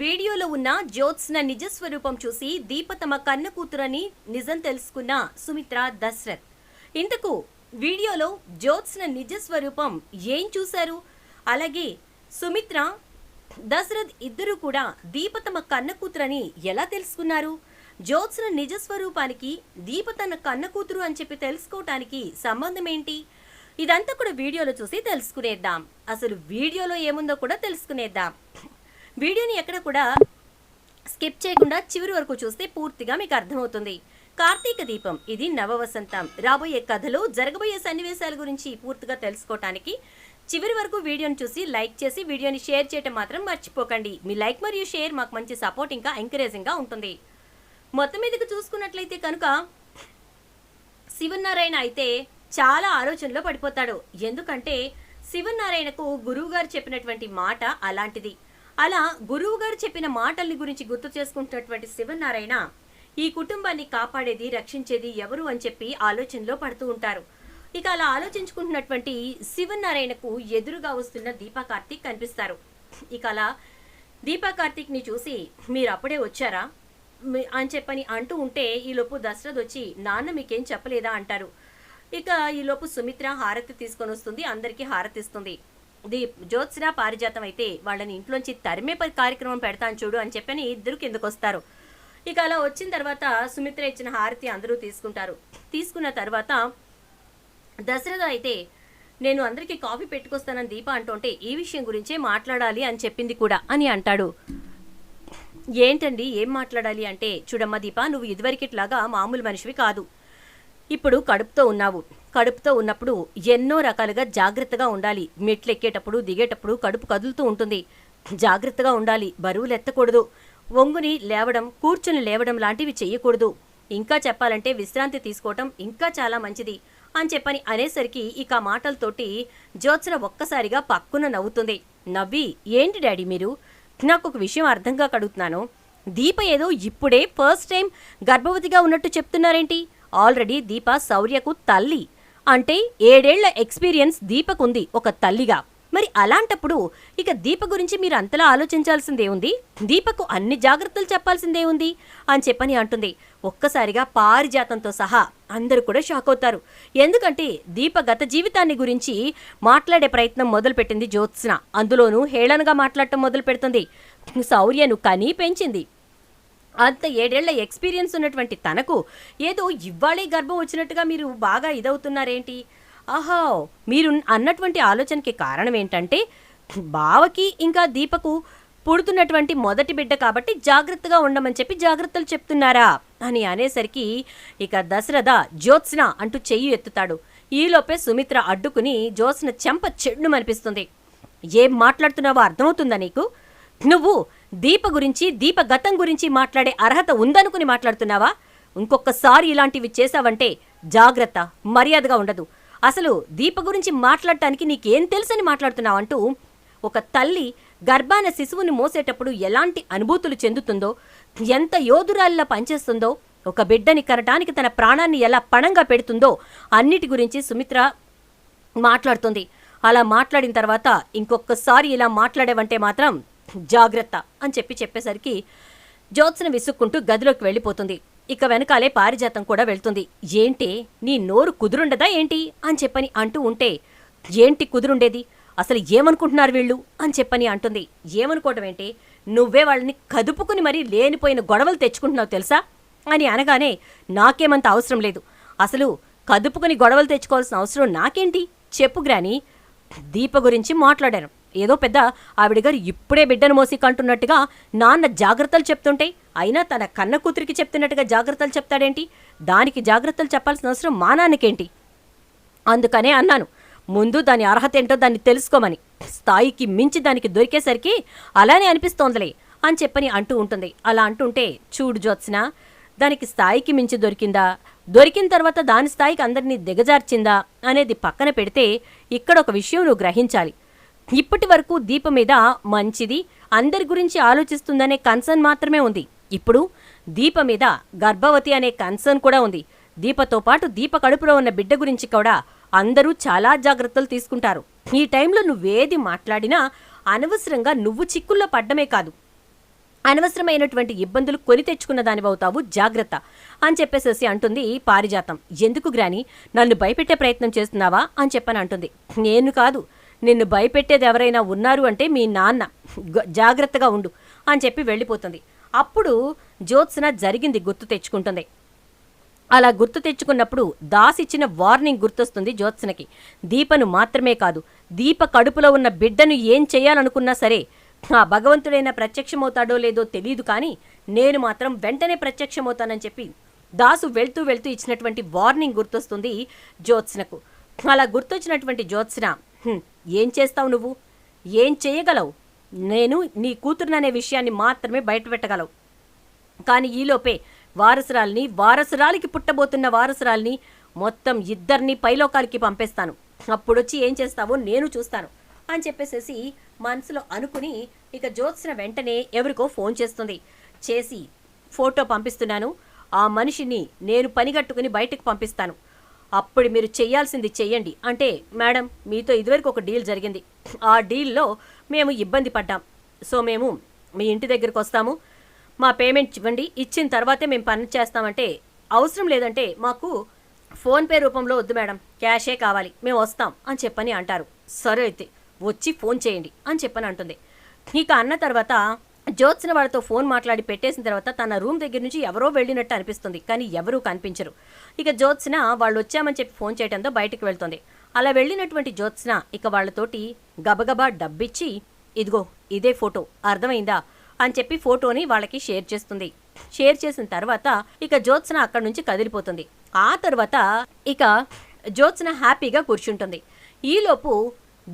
వీడియోలో ఉన్న జ్యోత్స్న నిజ స్వరూపం చూసి దీప తమ కన్న కూతురని నిజం తెలుసుకున్న సుమిత్ర దశరథ్. ఇంతకు వీడియోలో జ్యోత్స్న నిజ స్వరూపం ఏం చూశారు? అలాగే సుమిత్ర దశరథ్ ఇద్దరు కూడా దీప తమ కన్న కూతురని ఎలా తెలుసుకున్నారు? జ్యోత్స్న నిజ స్వరూపానికి దీప తన కన్న కూతురు అని చెప్పి తెలుసుకోవటానికి సంబంధం ఏంటి? ఇదంతా కూడా వీడియోలో చూసి తెలుసుకునేద్దాం. అసలు వీడియోలో ఏముందో కూడా తెలుసుకునేద్దాం. వీడియోని ఎక్కడ కూడా స్కిప్ చేయకుండా చివరి వరకు చూస్తే పూర్తిగా మీకు అర్థమవుతుంది. కార్తీక దీపం ఇది నవవసంతం. రాబోయే కథలో జరగబోయే సన్నివేశాల గురించి పూర్తిగా తెలుసుకోవటానికి చివరి వరకు వీడియోని చూసి లైక్ చేసి వీడియోని షేర్ చేయటం మాత్రం మర్చిపోకండి. మీ లైక్ మరియు షేర్ మాకు మంచి సపోర్ట్ ఇంకా ఎంకరేజింగ్గా ఉంటుంది. మొత్తం మీదకి చూసుకున్నట్లయితే కనుక శివనారాయణ అయితే చాలా ఆలోచనలో పడిపోతాడు. ఎందుకంటే శివనారాయణకు గురువుగారు చెప్పినటువంటి మాట అలాంటిది. అలా గురువు గారు చెప్పిన మాటల్ని గురించి గుర్తు చేసుకుంటున్నటువంటి శివనారాయణ ఈ కుటుంబాన్ని కాపాడేది రక్షించేది ఎవరు అని చెప్పి ఆలోచనలో పడుతూ ఉంటారు. ఇక అలా ఆలోచించుకుంటున్నటువంటి శివనారాయణకు ఎదురుగా వస్తున్న దీపా కార్తీక్ కనిపిస్తారు. ఇక అలా దీపా కార్తీక్ని చూసి మీరు అప్పుడే వచ్చారా? అని చెప్పని అంటూ ఉంటే ఈలోపు దశరథ్ వచ్చి నాన్న మీకేం చెప్పలేదా? అంటారు. ఇక ఈలోపు సుమిత్ర హారతి తీసుకొని వస్తుంది అందరికీ హారతి దీప్ జ్యోత్స్న పారిజాతం అయితే వాళ్ళని ఇంట్లోంచి తరిమే కార్యక్రమం పెడతాను చూడు అని చెప్పని ఇద్దరు కిందకు వస్తారు. ఇక అలా వచ్చిన తర్వాత సుమిత్ర ఇచ్చిన హారతి అందరూ తీసుకుంటారు. తీసుకున్న తర్వాత దశరథ అయితే నేను అందరికీ కాఫీ పెట్టుకొస్తానని దీప అంటుంటే ఈ విషయం గురించే మాట్లాడాలి అని చెప్పింది కూడా అని అంటాడు. ఏంటండి? ఏం మాట్లాడాలి అంటే చూడమ్మా దీప నువ్వు ఇదివరకిట్లాగా మామూలు మనిషివి కాదు. ఇప్పుడు కడుపుతో ఉన్నావు. కడుపుతో ఉన్నప్పుడు ఎన్నో రకాలుగా జాగ్రత్తగా ఉండాలి. మెట్లు ఎక్కేటప్పుడు దిగేటప్పుడు కడుపు కదులుతూ ఉంటుంది. జాగ్రత్తగా ఉండాలి. బరువులు ఎత్తకూడదు. వంగుని లేవడం కూర్చుని లేవడం లాంటివి చెయ్యకూడదు. ఇంకా చెప్పాలంటే విశ్రాంతి తీసుకోవటం ఇంకా చాలా మంచిది అని చెప్పని అనేసరికి ఇక మాటలతోటి జ్యోత్సన ఒక్కసారిగా పక్కున నవ్వుతుంది. నవ్వి ఏంటి డాడీ మీరు? నాకు ఒక విషయం అర్థంగా కడుగుతున్నాను. దీప ఏదో ఇప్పుడే ఫస్ట్ టైం గర్భవతిగా ఉన్నట్టు చెప్తున్నారేంటి? ఆల్రెడీ దీప శౌర్యకు తల్లి. అంటే ఏడేళ్ళ ఎక్స్పీరియన్స్ దీపకుంది ఒక తల్లిగా. మరి అలాంటప్పుడు ఇక దీప గురించి మీరు అంతలా ఆలోచించాల్సిందే ఉంది? దీపకు అన్ని జాగ్రత్తలు చెప్పాల్సిందే ఉంది? అని చెప్పని అంటుంది. ఒక్కసారిగా పారిజాతంతో సహా అందరూ కూడా షాక్ అవుతారు. ఎందుకంటే దీప గత జీవితాన్ని గురించి మాట్లాడే ప్రయత్నం మొదలుపెట్టింది జ్యోత్స్న. అందులోనూ హేళనగా మాట్లాడటం మొదలు పెడుతుంది శౌర్యను కనీ పెంచింది. అంత ఏడేళ్ళ ఎక్స్పీరియన్స్ ఉన్నటువంటి తనకు ఏదో ఇవ్వాలి గర్భం వచ్చినట్టుగా మీరు బాగా ఇదవుతున్నారేంటి? ఆహా మీరు అన్నటువంటి ఆలోచనకి కారణం ఏంటంటే బావకి ఇంకా దీపకు పుడుతున్నటువంటి మొదటి బిడ్డ కాబట్టి జాగ్రత్తగా ఉండమని చెప్పి జాగ్రత్తలు చెప్తున్నారా? అని అనేసరికి ఇక దశరథ జ్యోత్స్న అంటూ చెయ్యి ఎత్తుతాడు. ఈలోపే సుమిత్ర అడ్డుకుని జ్యోత్స్న చెంప చెడ్డు అనిపిస్తుంది ఏం మాట్లాడుతున్నావో అర్థమవుతుందా నీకు? నువ్వు దీప గురించి దీప గతం గురించి మాట్లాడే అర్హత ఉందనుకుని మాట్లాడుతున్నావా? ఇంకొకసారి ఇలాంటివి చేశావంటే జాగ్రత్త మర్యాదగా ఉండదు. అసలు దీప గురించి మాట్లాడటానికి నీకేం తెలుసని మాట్లాడుతున్నావంటూ ఒక తల్లి గర్భాన శిశువుని మోసేటప్పుడు ఎలాంటి అనుభూతులు చెందుతుందో ఎంత యోధురాల్లా పనిచేస్తుందో ఒక బిడ్డని కనటానికి తన ప్రాణాన్ని ఎలా పణంగా పెడుతుందో అన్నిటి గురించి సుమిత్ర మాట్లాడుతుంది. అలా మాట్లాడిన తర్వాత ఇంకొకసారి ఇలా మాట్లాడేవంటే మాత్రం జాగ్రత్త అని చెప్పి చెప్పేసరికి జ్యోత్స్న విసుక్కుంటూ గదిలోకి వెళ్ళిపోతుంది. ఇక వెనకాలే పారిజాతం కూడా వెళ్తుంది. ఏంటి నీ నోరు కుదురుండదా ఏంటి? అని చెప్పని అంటూ ఉంటే ఏంటి కుదురుండేది? అసలు ఏమనుకుంటున్నారు వీళ్ళు? అని చెప్పని అంటుంది. ఏమనుకోవటం ఏంటి? నువ్వే వాళ్ళని కదుపుకుని మరీ లేనిపోయిన గొడవలు తెచ్చుకుంటున్నావు తెలుసా? అని అనగానే నాకేమంత అవసరం లేదు. అసలు కదుపుకుని గొడవలు తెచ్చుకోవాల్సిన అవసరం నాకేంటి? చెప్పు గ్రాని. దీప గురించి మాట్లాడాను. ఏదో పెద్ద ఆవిడ గారు ఇప్పుడే బిడ్డను మోసికంటున్నట్టుగా నాన్న జాగ్రత్తలు చెప్తుంటే అయినా తన కన్న కూతురికి చెప్తున్నట్టుగా జాగ్రత్తలు చెప్తాడేంటి? దానికి జాగ్రత్తలు చెప్పాల్సిన అవసరం మా నాన్నకేంటి? అందుకనే అన్నాను ముందు దాని అర్హత ఏంటో దాన్ని తెలుసుకోమని. స్థాయికి మించి దానికి దొరికేసరికి అలానే అనిపిస్తోందిలే అని చెప్పని అంటూ ఉంటుంది. అలా అంటుంటే చూడు జ్యోత్స్న దానికి స్థాయికి మించి దొరికిందా? దొరికిన తర్వాత దాని స్థాయికి అందరినీ దిగజార్చిందా? అనేది పక్కన పెడితే ఇక్కడ ఒక విషయం నువ్వు గ్రహించాలి. ఇప్పటి వరకు దీప మీద మంచిది అందరి గురించి ఆలోచిస్తుందనే కన్సర్న్ మాత్రమే ఉంది. ఇప్పుడు దీప మీద గర్భవతి అనే కన్సర్న్ కూడా ఉంది. దీపతో పాటు దీప కడుపులో ఉన్న బిడ్డ గురించి కూడా అందరూ చాలా జాగ్రత్తలు తీసుకుంటారు. ఈ టైంలో నువ్వేది మాట్లాడినా అనవసరంగా నువ్వు చిక్కుల్లో పడ్డమే కాదు. అనవసరమైనటువంటి ఇబ్బందులు కొని తెచ్చుకున్న దానివవుతావు జాగ్రత్త అని చెప్పేసేసి అంటుంది పారిజాతం. ఎందుకు గ్రాని? నన్ను భయపెట్టే ప్రయత్నం చేస్తున్నావా? అని చెప్పని అంటుంది. నేను కాదు. నిన్ను భయపెట్టేది ఎవరైనా ఉన్నారు అంటే మీ నాన్న. గ- జాగ్రత్తగా ఉండు అని చెప్పి వెళ్ళిపోతుంది. అప్పుడు జ్యోత్స్న జరిగింది గుర్తు తెచ్చుకుంటుంది. అలా గుర్తు తెచ్చుకున్నప్పుడు దాస్ ఇచ్చిన వార్నింగ్ గుర్తొస్తుంది జ్యోత్స్నకి. దీపను మాత్రమే కాదు దీప కడుపులో ఉన్న బిడ్డను ఏం చేయాలనుకున్నా సరే ఆ భగవంతుడైనా ప్రత్యక్షమవుతాడో లేదో తెలియదు కానీ నేను మాత్రం వెంటనే ప్రత్యక్షమవుతానని చెప్పి దాసు వెళ్తూ వెళ్తూ ఇచ్చినటువంటి వార్నింగ్ గుర్తొస్తుంది జ్యోత్స్నకు. అలా గుర్తొచ్చినటువంటి జ్యోత్స్న ఏం చేస్తావు నువ్వు? ఏం చేయగలవు? నేను నీ కూతురుననే విషయాన్ని మాత్రమే బయటపెట్టగలవు. కానీ ఈలోపే వారసురాల్ని వారసురాలికి పుట్టబోతున్న వారసురాల్ని మొత్తం ఇద్దరిని పైలోకాలకి పంపేస్తాను. అప్పుడొచ్చి ఏం చేస్తావో నేను చూస్తాను అని చెప్పేసేసి మనసులో అనుకుని ఇక జ్యోత్స్న వెంటనే ఎవరికో ఫోన్ చేస్తుంది. చేసి ఫోటో పంపిస్తున్నాను. ఆ మనిషిని నేను పనిగట్టుకుని బయటకు పంపిస్తాను. అప్పుడు మీరు చెయ్యాల్సింది చెయ్యండి అంటే మేడం మీతో ఇదివరకు ఒక డీల్ జరిగింది. ఆ డీల్లో మేము ఇబ్బంది పడ్డాం. సో మేము మీ ఇంటి దగ్గరకు వస్తాము. మా పేమెంట్ ఇవ్వండి. ఇచ్చిన తర్వాతే మేము పని చేస్తామంటే అవసరం లేదంటే మాకు ఫోన్పే రూపంలో వద్దు మేడం. క్యాషే కావాలి. మేము వస్తాం అని చెప్పని అంటారు. సరే అయితే వచ్చి ఫోన్ చేయండి అని చెప్పని అంటుంది. ఇక అన్న తర్వాత జ్యోత్స్న వాళ్ళతో ఫోన్ మాట్లాడి పెట్టేసిన తర్వాత తన రూమ్ దగ్గర నుంచి ఎవరో వెళ్ళినట్టు అనిపిస్తుంది కానీ ఎవరూ కనిపించరు. ఇక జ్యోత్స్న వాళ్ళు వచ్చామని చెప్పి ఫోన్ చేయడంతో బయటకు వెళ్తుంది. అలా వెళ్ళినటువంటి జ్యోత్స్న ఇక వాళ్ళతోటి గబగబా డబ్బిచ్చి ఇదిగో ఇదే ఫోటో అర్థమైందా? అని చెప్పి ఫోటోని వాళ్ళకి షేర్ చేస్తుంది. షేర్ చేసిన తర్వాత ఇక జ్యోత్స్న అక్కడి నుంచి కదిలిపోతుంది. ఆ తర్వాత ఇక జ్యోత్స్న హ్యాపీగా కూర్చుంటుంది. ఈలోపు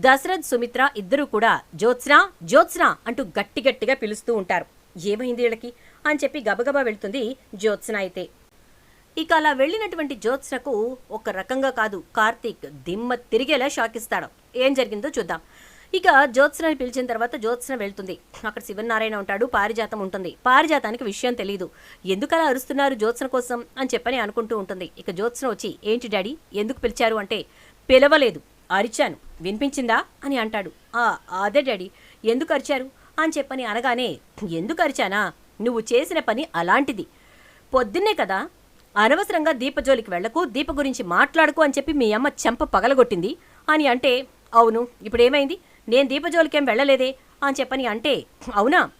దశరథ్ సుమిత్ర ఇద్దరూ కూడా జ్యోత్స్నా జ్యోత్స్నా అంటూ గట్టి గట్టిగా పిలుస్తూ ఉంటారు. ఏమైంది వీళ్ళకి? అని చెప్పి గబగబా వెళ్తుంది జ్యోత్స్న అయితే. ఇక అలా వెళ్ళినటువంటి జ్యోత్స్నకు ఒక రకంగా కాదు కార్తీక్ దిమ్మ తిరిగేలా షాక్ ఇస్తాడు ఏం జరిగిందో చూద్దాం. ఇక జ్యోత్స్నని పిలిచిన తర్వాత జ్యోత్స్న వెళ్తుంది. అక్కడ శివనారాయణ ఉంటాడు పారిజాతం ఉంటుంది. పారిజాతానికి విషయం తెలియదు ఎందుకలా అరుస్తున్నారు జ్యోత్స్న కోసం అని చెప్పని అనుకుంటూ ఉంటుంది. ఇక జ్యోత్స్న వచ్చి ఏంటి డాడీ? ఎందుకు పిలిచారు? అంటే పిలవలేదు. అరిచాను. వినిపించిందా? అని అంటాడు. ఆ అదే డాడీ. ఎందుకు అరిచారు? అని చెప్పని అనగానే ఎందుకు అరిచానా? నువ్వు చేసిన పని అలాంటిది. పొద్దున్నే కదా అనవసరంగా దీపజోలికి వెళ్ళకు దీప గురించి మాట్లాడుకు అని చెప్పి మీ అమ్మ చెంప పగలగొట్టింది. అని అంటే అవును ఇప్పుడు ఏమైంది నేను దీపజోలికేం వెళ్ళలేదే? అని చెప్పని అంటే అవునా?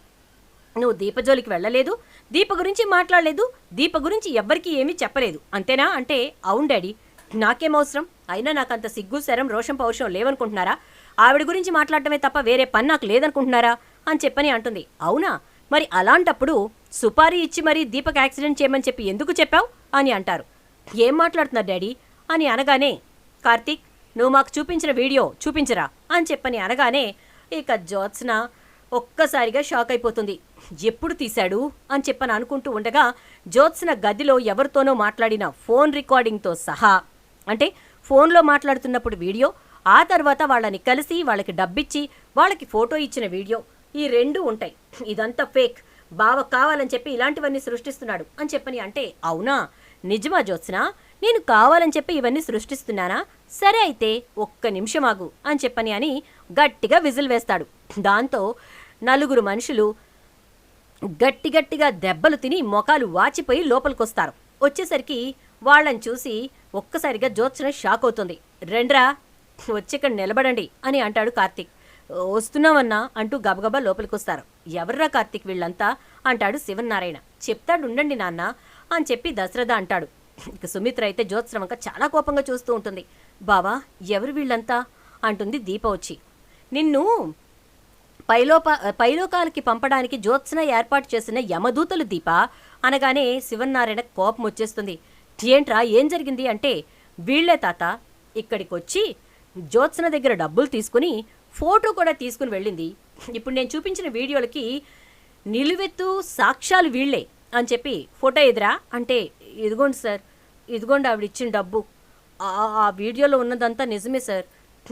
నువ్వు దీపజోలికి వెళ్ళలేదు దీప గురించి మాట్లాడలేదు దీప గురించి ఎవ్వరికీ ఏమీ చెప్పలేదు. అంతేనా? అంటే అవును డాడీ. నాకేం అవసరం? అయినా నాకు అంత సిగ్గు శరం రోషం పౌరుషం లేవనుకుంటున్నారా? ఆవిడ గురించి మాట్లాడటమే తప్ప వేరే పని నాకు లేదనుకుంటున్నారా? అని చెప్పని అంటుంది. అవునా? మరి అలాంటప్పుడు సుపారీ ఇచ్చి మరీ దీపక్ యాక్సిడెంట్ చేయమని చెప్పి ఎందుకు చెప్పావు? అని అంటారు. ఏం మాట్లాడుతున్నారు డాడీ? అని అనగానే కార్తీక్ నువ్వు మాకు చూపించిన వీడియో చూపించరా? అని చెప్పని అనగానే ఇక జ్యోత్స్న ఒక్కసారిగా షాక్ అయిపోతుంది. ఎప్పుడు తీశాడు? అని చెప్పని అనుకుంటూ ఉండగా జ్యోత్స్న గదిలో ఎవరితోనో మాట్లాడిన ఫోన్ రికార్డింగ్తో సహా అంటే ఫోన్లో మాట్లాడుతున్నప్పుడు వీడియో ఆ తర్వాత వాళ్ళని కలిసి వాళ్ళకి డబ్బిచ్చి వాళ్ళకి ఫోటో ఇచ్చిన వీడియో. ఈ రెండు ఉంటాయి. ఇదంతా ఫేక్. బావ కావాలని చెప్పి ఇలాంటివన్నీ సృష్టిస్తున్నాడు అని చెప్పని అంటే అవునా? నిజమా జ్యోత్స్న? నేను కావాలని చెప్పి ఇవన్నీ సృష్టిస్తున్నానా? సరే అయితే ఒక్క నిమిషం ఆగు అని చెప్పని అని గట్టిగా విజిల్ వేస్తాడు. దాంతో నలుగురు మనుషులు గట్టి గట్టిగా దెబ్బలు తిని మొఖాలు వాచిపోయి లోపలికొస్తారు. వచ్చేసరికి వాళ్ళని చూసి ఒక్కసారిగా జ్యోత్స్న షాక్ అవుతుంది. రెండ్రా వచ్చి ఇక్కడ నిలబడండి అని అంటాడు కార్తీక్. వస్తున్నామన్నా అంటూ గబగబా లోపలికొస్తారు. ఎవర్రా కార్తీక్ వీళ్ళంతా? అంటాడు శివనారాయణ చెప్తాడు ఉండండి నాన్న అని చెప్పి దశరథ అంటాడు. ఇక సుమిత్ర అయితే జ్యోత్స్న చాలా కోపంగా చూస్తూ ఉంటుంది. బావా ఎవరు వీళ్ళంతా? అంటుంది దీప వచ్చి. నిన్ను పైలోప పైలోకాలకి పంపడానికి జ్యోత్స్న ఏర్పాటు చేసిన యమదూతలు దీప? అనగానే శివనారాయణ కోపం వచ్చేస్తుంది. ఏంట్రా ఏం జరిగింది అంటే వీళ్ళే తాత ఇక్కడికి వచ్చి జ్యోత్స్న దగ్గర డబ్బులు తీసుకుని ఫోటో కూడా తీసుకుని వెళ్ళింది. ఇప్పుడు నేను చూపించిన వీడియోలకి నిలువెత్తు సాక్ష్యాలు వీళ్ళే అని చెప్పి ఫోటో ఎదురా. అంటే ఇదిగోండి సార్ ఇదిగోండి ఆవిడ ఇచ్చిన డబ్బు. ఆ- ఆ వీడియోలో ఉన్నదంతా నిజమే సార్.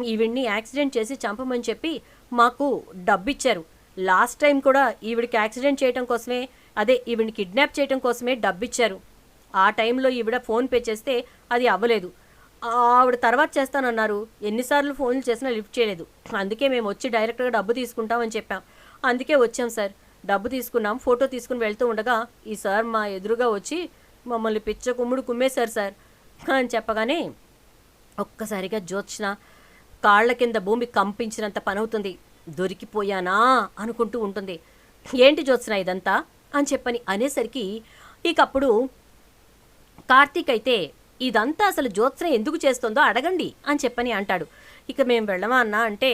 ఈవిడ్ని యాక్సిడెంట్ చేసి చంపమని చెప్పి మాకు డబ్బు ఇచ్చారు లాస్ట్ టైం కూడా ఈవిడికి యాక్సిడెంట్ చేయడం కోసమే అదే ఈవిడిని కిడ్నాప్ చేయడం కోసమే డబ్బు ఇచ్చారు ఆ టైంలో ఈవిడ ఫోన్ పే చేస్తే అది అవ్వలేదు. ఆవిడ తర్వాత చేస్తానన్నారు. ఎన్నిసార్లు ఫోన్లు చేసినా లిఫ్ట్ చేయలేదు. అందుకే మేము వచ్చి డైరెక్ట్గా డబ్బు తీసుకుంటామని చెప్పాం. అందుకే వచ్చాం సార్. డబ్బు తీసుకున్నాం ఫోటో తీసుకుని వెళ్తూ ఉండగా ఈ సార్ మా ఎదురుగా వచ్చి మమ్మల్ని పిచ్చ కుమ్ముడు కుమ్మేశారు సార్ అని చెప్పగానే ఒక్కసారిగా జ్యోత్స్న కాళ్ళ కింద భూమి కంపించినంత పనవుతుంది. దొరికిపోయానా అనుకుంటూ ఉంటుంది. ఏంటి జ్యోత్స్న ఇదంతా? అని చెప్పని అనేసరికి ఇకప్పుడు కార్తీక్ అయితే ఇదంతా అసలు జ్యోత్స్న ఎందుకు చేస్తుందో అడగండి అని చెప్పని అంటాడు. ఇక మేము వెళ్ళమా అన్నా అంటే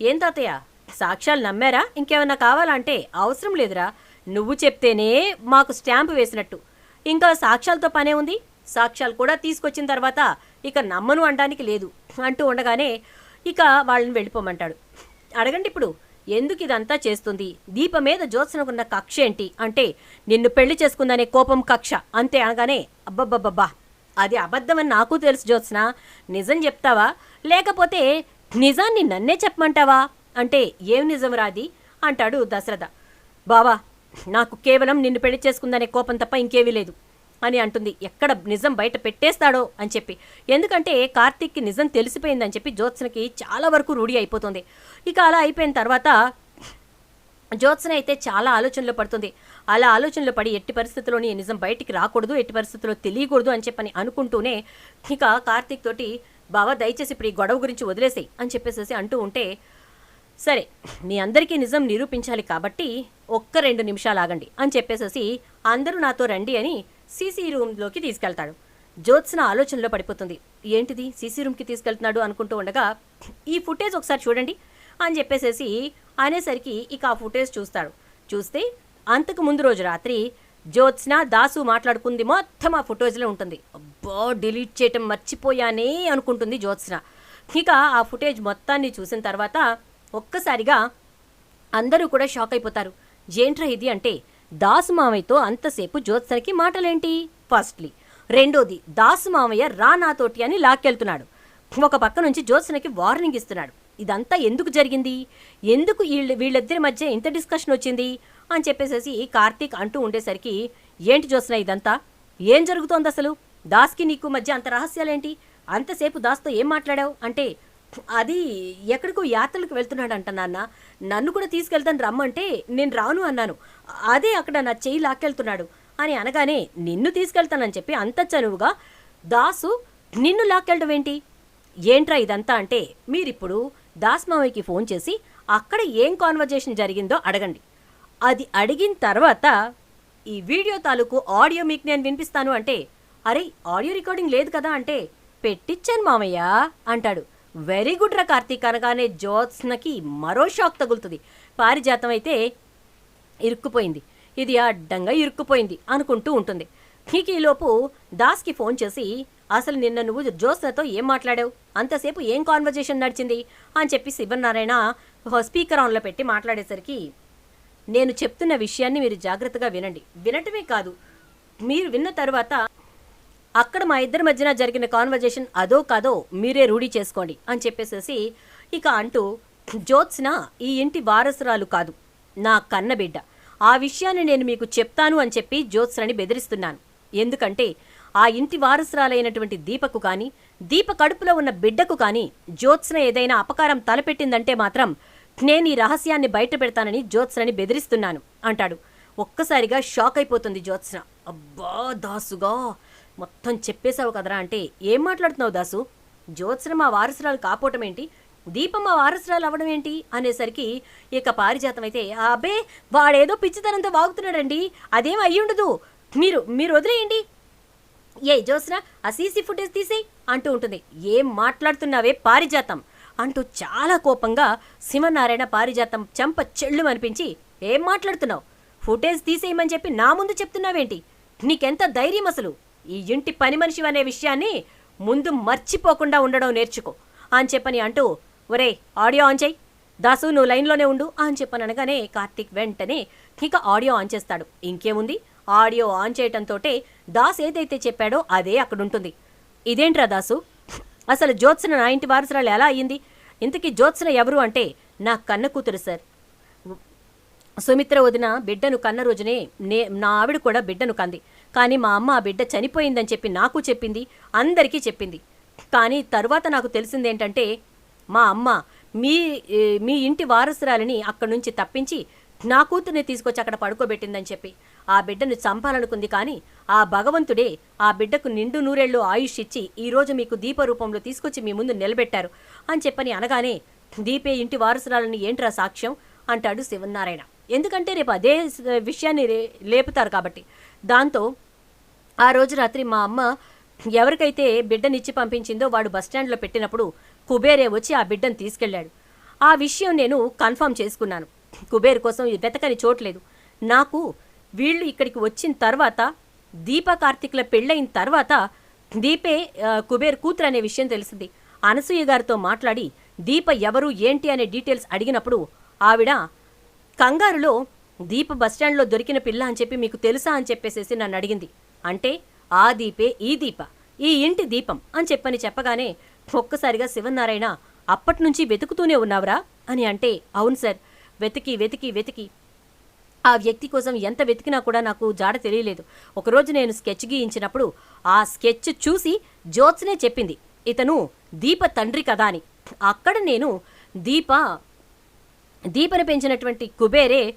ఏం తాతయ్య సాక్ష్యాలు నమ్మారా? ఇంకేమన్నా కావాలంటే అవసరం లేదురా. నువ్వు చెప్తేనే మాకు స్టాంపు వేసినట్టు. ఇంకా సాక్ష్యాలతో పనే ఉంది. సాక్ష్యాలు కూడా తీసుకొచ్చిన తర్వాత ఇక నమ్మను అనడానికి లేదు అంటూ ఉండగానే ఇక వాళ్ళని వెళ్ళిపోమంటాడు. అడగండి ఇప్పుడు ఎందుకు ఇదంతా చేస్తుంది? దీప మీద జ్యోత్సనకున్న కక్ష ఏంటి అంటే నిన్ను పెళ్ళి చేసుకుందనే కోపం కక్ష. అంతే అనగానే అబ్బబ్బబ్బబ్బా! అది అబద్ధమని నాకు తెలుసు జ్యోత్స్న. నిజం చెప్తావా? లేకపోతే నిజాన్ని నన్నే చెప్పమంటావా? అంటే ఏం నిజం రాది? అంటాడు దశరథ. బావా నాకు కేవలం నిన్ను పెళ్ళి చేసుకుందనే కోపం తప్ప ఇంకేమీ లేదు. అని అంటుంది. ఎక్కడ నిజం బయట పెట్టేస్తాడో అని చెప్పి. ఎందుకంటే కార్తీక్కి నిజం తెలిసిపోయిందని చెప్పి జ్యోత్స్నకి చాలా వరకు రూఢి అయిపోతుంది. ఇక అలా అయిపోయిన తర్వాత జ్యోత్స్న అయితే చాలా ఆలోచనలో పడుతుంది. అలా ఆలోచనలో పడి ఎట్టి పరిస్థితుల్లోని ఈ నిజం బయటికి రాకూడదు ఎట్టి పరిస్థితుల్లో తెలియకూడదు అని చెప్పని అనుకుంటూనే ఇక కార్తీక్ తోటి బావ దయచేసి ఇప్పుడు ఈ గొడవ గురించి వదిలేసేయి అని చెప్పేసేసి అంటూ ఉంటే సరే మీ అందరికీ నిజం నిరూపించాలి కాబట్టి ఒక్క రెండు నిమిషాలు ఆగండి అని చెప్పేసేసి అందరూ నాతో రండి అని సీసీ రూమ్లోకి తీసుకెళ్తాడు. జ్యోత్స్న ఆలోచనలో పడిపోతుంది. ఏంటిది? సీసీ రూమ్కి తీసుకెళ్తున్నాడు అనుకుంటూ ఉండగా ఈ ఫుటేజ్ ఒకసారి చూడండి అని చెప్పేసేసి అనేసరికి ఇక ఆ ఫుటేజ్ చూస్తాడు. చూస్తే అంతకు ముందు రోజు రాత్రి జ్యోత్స్న దాసు మాట్లాడుకుంది మొత్తం ఆ ఫుటేజ్లో ఉంటుంది. అబ్బా డిలీట్ చేయటం మర్చిపోయానే అనుకుంటుంది జ్యోత్స్న. ఇక ఆ ఫుటేజ్ మొత్తాన్ని చూసిన తర్వాత ఒక్కసారిగా అందరూ కూడా షాక్ అయిపోతారు. ఏంట్రా ఇది అంటే దాసు మామయ్యతో అంతసేపు జ్యోత్సనకి మాటలేంటి? ఫస్ట్లీ. రెండోది దాసు మామయ్య రా నాతోటి అని లాక్కెళ్తున్నాడు. ఒక పక్క నుంచి జ్యోత్సనకి వార్నింగ్ ఇస్తున్నాడు. ఇదంతా ఎందుకు జరిగింది? ఎందుకు వీళ్ళ వీళ్ళిద్దరి మధ్య ఇంత డిస్కషన్ వచ్చింది? అని చెప్పేసేసి కార్తీక్ అంటూ ఉండేసరికి ఏంటి జ్యోత్సన ఇదంతా? ఏం జరుగుతోంది అసలు దాస్కి నీకు మధ్య అంత రహస్యాలేంటి? అంతసేపు దాస్తో ఏం మాట్లాడావు? అంటే అది ఎక్కడికో యాత్రలకు వెళ్తున్నాడంట నాన్న. నన్ను కూడా తీసుకెళ్తాను రమ్మంటే నేను రాను అన్నాను. అదే అక్కడ నా చెయ్యి లాక్కెళ్తున్నాడు. అని అనగానే నిన్ను తీసుకెళ్తానని చెప్పి అంత చనువుగా దాసు నిన్ను లాక్కెళ్ళడం ఏంటి? ఏంట్రా ఇదంతా? అంటే మీరిప్పుడు దాస్ మావయ్యకి ఫోన్ చేసి అక్కడ ఏం కాన్వర్జేషన్ జరిగిందో అడగండి. అది అడిగిన తర్వాత ఈ వీడియో తాలూకు ఆడియో మీకు నేను వినిపిస్తాను. అంటే అరే ఆడియో రికార్డింగ్ లేదు కదా? అంటే పెట్టిచ్చాను మామయ్య అంటాడు. వెరీ గుడ్ రా కార్తీక్ అనగానే జ్యోత్స్నకి మరో షాక్ తగులుతుంది. పారిజాతం అయితే ఇరుక్కుపోయింది. ఇది అడ్డంగా ఇరుక్కుపోయింది అనుకుంటూ ఉంటుంది. ఇక ఈలోపు దాస్కి ఫోన్ చేసి అసలు నిన్న నువ్వు జ్యోత్స్నతో ఏం మాట్లాడావు? అంతసేపు ఏం కాన్వర్జేషన్ నడిచింది? అని చెప్పి శివనారాయణ స్పీకర్ ఆన్లో పెట్టి మాట్లాడేసరికి నేను చెప్తున్న విషయాన్ని మీరు జాగ్రత్తగా వినండి. వినటమే కాదు. మీరు విన్న తర్వాత అక్కడ మా ఇద్దరి మధ్యన జరిగిన కాన్వర్జేషన్ అదో కాదో మీరే రూఢీ చేసుకోండి అని చెప్పేసేసి ఇక అంటూ జ్యోత్స్న ఈ ఇంటి వారసురాలు కాదు నా కన్న బిడ్డ. ఆ విషయాన్ని నేను మీకు చెప్తాను అని చెప్పి జ్యోత్స్నని బెదిరిస్తున్నాను. ఎందుకంటే ఆ ఇంటి వారసురాలైనటువంటి దీపకు కానీ దీప కడుపులో ఉన్న బిడ్డకు కానీ జ్యోత్స్న ఏదైనా అపకారం తలపెట్టిందంటే మాత్రం నేను ఈ రహస్యాన్ని బయట పెడతానని జ్యోత్స్నని బెదిరిస్తున్నాను అంటాడు. ఒక్కసారిగా షాక్ అయిపోతుంది జ్యోత్స్న. అబ్బా దాసుగా! మొత్తం చెప్పేశావు కదరా అంటే ఏం మాట్లాడుతున్నావు దాసు? జ్యోత్స్న మా వారసురాలు కాపోవటమేంటి దీపమ్మ దీపం మా వారసురాలు అవ్వడం ఏంటి? అనేసరికి ఇక పారిజాతం అయితే అబ్బే వాడేదో పిచ్చితనంతో వాగుతున్నాడండి. అదేం అయ్యుండదు మీరు మీరు వదిలేయండి. ఏ జ్యోత్స్న ఆ సీసీ ఫుటేజ్ తీసేయ్ అంటూ ఉంటుంది. ఏం మాట్లాడుతున్నావే పారిజాతం? అంటూ చాలా కోపంగా శివనారాయణ పారిజాతం చెంప చెళ్ళు అనిపించి ఏం మాట్లాడుతున్నావు? ఫుటేజ్ తీసేయమని చెప్పి నా ముందు చెప్తున్నావేంటి? నీకెంత ధైర్యం అసలు? ఈ ఇంటి పని మనిషి అనే విషయాన్ని ముందు మర్చిపోకుండా ఉండడం నేర్చుకో. అని చెప్పని అంటూ ఒరే ఆడియో ఆన్ చేయి. దాసు నువ్వు లైన్లోనే ఉండు అని చెప్పని అనగానే కార్తీక్ వెంటనే ఇక ఆడియో ఆన్ చేస్తాడు. ఇంకేముంది? ఆడియో ఆన్ చేయటంతోటే దాస్ ఏదైతే చెప్పాడో అదే అక్కడుంటుంది. ఇదేంట్రా దాసు? అసలు జ్యోత్సన నా ఇంటి వారసురాలు ఎలా అయ్యింది? ఇంతకీ జ్యోత్సన ఎవరు అంటే నా కన్న కూతురు సార్. సుమిత్ర వదిన బిడ్డను కన్న రోజునే నే నా ఆవిడ కూడా బిడ్డను కంది. కానీ మా అమ్మ ఆ బిడ్డ చనిపోయిందని చెప్పి నాకు చెప్పింది అందరికీ చెప్పింది. కానీ తరువాత నాకు తెలిసిందేంటంటే మా అమ్మ మీ మీ ఇంటి వారసురాలిని అక్కడి నుంచి తప్పించి నా కూతుర్ని తీసుకొచ్చి అక్కడ పడుకోబెట్టిందని చెప్పి ఆ బిడ్డను చంపాలనుకుంది. కానీ ఆ భగవంతుడే ఆ బిడ్డకు నిండు నూరేళ్ళు ఆయుష్ ఇచ్చి ఈరోజు మీకు దీప రూపంలో తీసుకొచ్చి మీ ముందు నిలబెట్టారు అని చెప్పని అనగానే దీపే ఇంటి వారసురాలని ఏంట్రా సాక్ష్యం? అంటాడు శివనారాయణ ఎందుకంటే రేపు అదే విషయాన్ని రే- లేపుతారు కాబట్టి. దాంతో ఆ రోజు రాత్రి మా అమ్మ ఎవరికైతే బిడ్డనిచ్చి పంపించిందో వాడు బస్టాండ్లో పెట్టినప్పుడు కుబేరే వచ్చి ఆ బిడ్డను తీసుకెళ్ళాడు. ఆ విషయం నేను కన్ఫర్మ్ చేసుకున్నాను. కుబేర్ కోసం వెతకని చోట్లేదు నాకు వీళ్ళు ఇక్కడికి వచ్చిన తర్వాత దీప కార్తిక్ల పెళ్ళైన తర్వాత దీపే కుబేర్ కూతురు అనే విషయం తెలిసింది. అనసూయ గారితో మాట్లాడి దీప ఎవరు ఏంటి అనే డీటెయిల్స్ అడిగినప్పుడు ఆవిడ కంగారులో దీప బస్టాండ్లో దొరికిన పిల్ల అని చెప్పి మీకు తెలుసా అని చెప్పేసేసి నన్ను అడిగింది. అంటే ఆ దీపే ఈ దీప ఈ ఇంటి దీపం అని చెప్పని చెప్పగానే ఒక్కసారిగా శివనారాయణ అప్పట్నుంచి వెతుకుతూనే ఉన్నావురా? అని అంటే అవును సార్ వెతికి వెతికి వెతికి. ఆ వ్యక్తి కోసం ఎంత వెతికినా కూడా నాకు జాడ తెలియలేదు. ఒకరోజు నేను స్కెచ్ గీయించినప్పుడు ఆ స్కెచ్ చూసి జ్యోత్స్నే చెప్పింది ఇతను దీప తండ్రి కదా అని. అక్కడ నేను దీప దీపను పెంచినటువంటి కుబేరే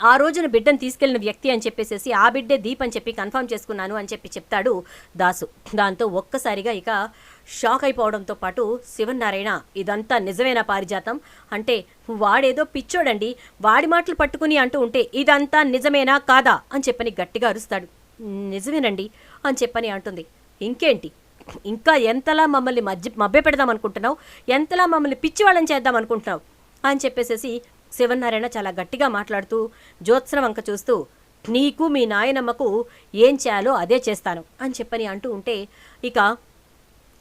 ఆ రోజున బిడ్డను తీసుకెళ్ళిన వ్యక్తి అని చెప్పేసేసి ఆ బిడ్డే దీప్ అని చెప్పి కన్ఫర్మ్ చేసుకున్నాను అని చెప్పి చెప్తాడు దాసు. దాంతో ఒక్కసారిగా ఇక షాక్ అయిపోవడంతో పాటు శివనారాయణ ఇదంతా నిజమేనా పారిజాతం? అంటే వాడేదో పిచ్చోడండి వాడి మాటలు పట్టుకుని అంటూ ఉంటే ఇదంతా నిజమేనా కాదా? అని చెప్పని గట్టిగా అరుస్తాడు. నిజమేనండి అని చెప్పని అంటుంది. ఇంకేంటి? ఇంకా ఎంతలా మమ్మల్ని మధ్య మభ్య పెడదాం అనుకుంటున్నావు ఎంతలా మమ్మల్ని పిచ్చి వాళ్ళని చేద్దాం అనుకుంటున్నావు అని చెప్పేసేసి శివనారాయణ చాలా గట్టిగా మాట్లాడుతూ జ్యోత్స్న వంక చూస్తూ నీకు మీ నాయనమ్మకు ఏం చేయాలో అదే చేస్తాను అని చెప్పని అంటూ ఉంటే ఇక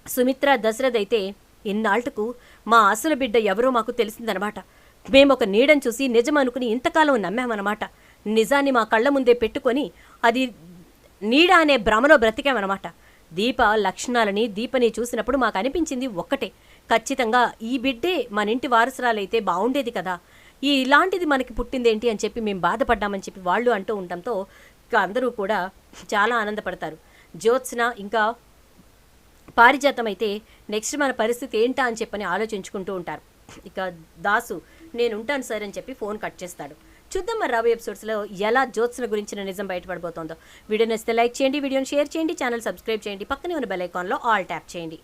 సుమిత్ర దశరథ్ అయితే ఇన్నాళ్ళకు మా అసలు బిడ్డ ఎవరో మాకు తెలిసిందనమాట. మేము ఒక నీడని చూసి నిజం అనుకుని ఇంతకాలం నమ్మామన్నమాట నిజాన్ని మా కళ్ళ ముందే పెట్టుకొని అది నీడ అనే భ్రమలో బ్రతికామన్నమాట దీప లక్షణాలని దీపని చూసినప్పుడు మాకు అనిపించింది ఒక్కటే. ఖచ్చితంగా ఈ బిడ్డే మన ఇంటి వారసురాలైతే బాగుండేది కదా. ఈ ఇలాంటిది మనకి పుట్టిందేంటి అని చెప్పి మేము బాధపడ్డామని చెప్పి వాళ్ళు అంటూ ఉండటంతో అందరూ కూడా చాలా ఆనందపడతారు. జ్యోత్స్న ఇంకా పారిజాతం అయితే నెక్స్ట్ మన పరిస్థితి ఏంటా అని చెప్పని ఆలోచించుకుంటూ ఉంటారు. ఇక దాసు నేను ఉంటాను సార్ అని చెప్పి ఫోన్ కట్ చేస్తాడు. చూద్దాం మరి రాబోయే ఎపిసోడ్స్లో ఎలా జ్యోత్స్న గురించిన నిజం బయటపడబోతోందో. వీడియో నచ్చితే లైక్ చేయండి వీడియోని షేర్ చేయండి ఛానల్ సబ్స్క్రైబ్ చేయండి పక్కనే ఉన్న బెల్ ఐకాన్లో ఆల్ ట్యాప్ చేయండి.